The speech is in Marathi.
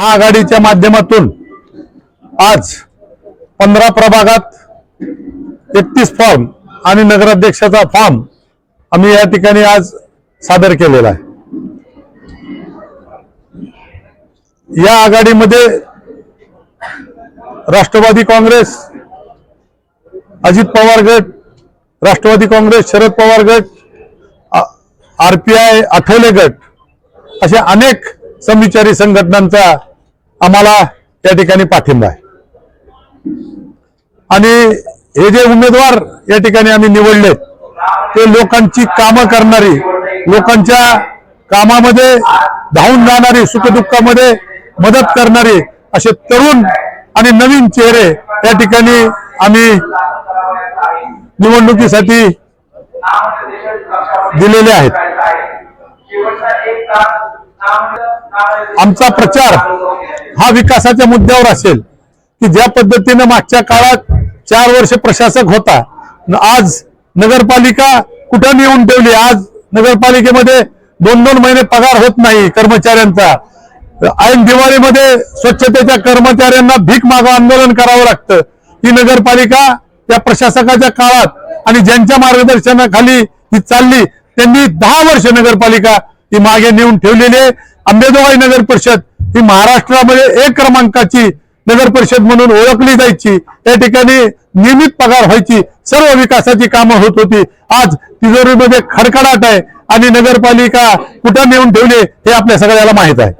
आघाडीच्या माध्यमातून आज पंधरा प्रभागात एकतीस फॉर्म आणि नगराध्यक्षाचा फॉर्म आम्ही या ठिकाणी आज सादर केलेला आहे. या आघाडीमध्ये राष्ट्रवादी काँग्रेस अजित पवार गट राष्ट्रवादी काँग्रेस शरद पवार गट आर पी आय आठवले गट अशा अनेक समविचारी संघटनांचा आम्हाला या ठिकाणी पाठिंबा आहे. आणि हे जे उमेदवार या ठिकाणी आम्ही निवडलेत ते लोकांची कामं करणारी लोकांच्या कामामध्ये धावून जाणारी सुखदुःखामध्ये मदत करणारी असे तरुण आणि नवीन चेहरे या ठिकाणी आम्ही निवडणुकीसाठी दिलेले आहेत. आमचा प्रचार हा विकासाच्या मुद्द्यावर असेल की ज्या पद्धतीनं मागच्या काळात चार वर्ष प्रशासक होता आज नगरपालिका कुठं नेऊन ठेवली? आज नगरपालिकेमध्ये दोन दोन महिने पगार होत नाही कर्मचाऱ्यांचा. ऐन दिवाळीमध्ये स्वच्छतेच्या कर्मचाऱ्यांना भीक मागं आंदोलन करावं लागतं. ही नगरपालिका त्या प्रशासकाच्या काळात आणि ज्यांच्या मार्गदर्शनाखाली ही चालली त्यांनी दहा वर्ष नगरपालिका ती मागे नेऊन ठेवलेली आहे. अंबेजोगाई नगर परिषद ही महाराष्ट्रामध्ये एक क्रमांकाची नगर परिषद म्हणून ओळखली जायची. त्या ठिकाणी नियमित पगार व्हायची. सर्व विकासाची कामं होत होती. आज तिजोरीमध्ये खडखडाट आहे आणि नगरपालिका कुठं नेऊन ठेवली हे आपल्या सगळ्याला माहीत आहे.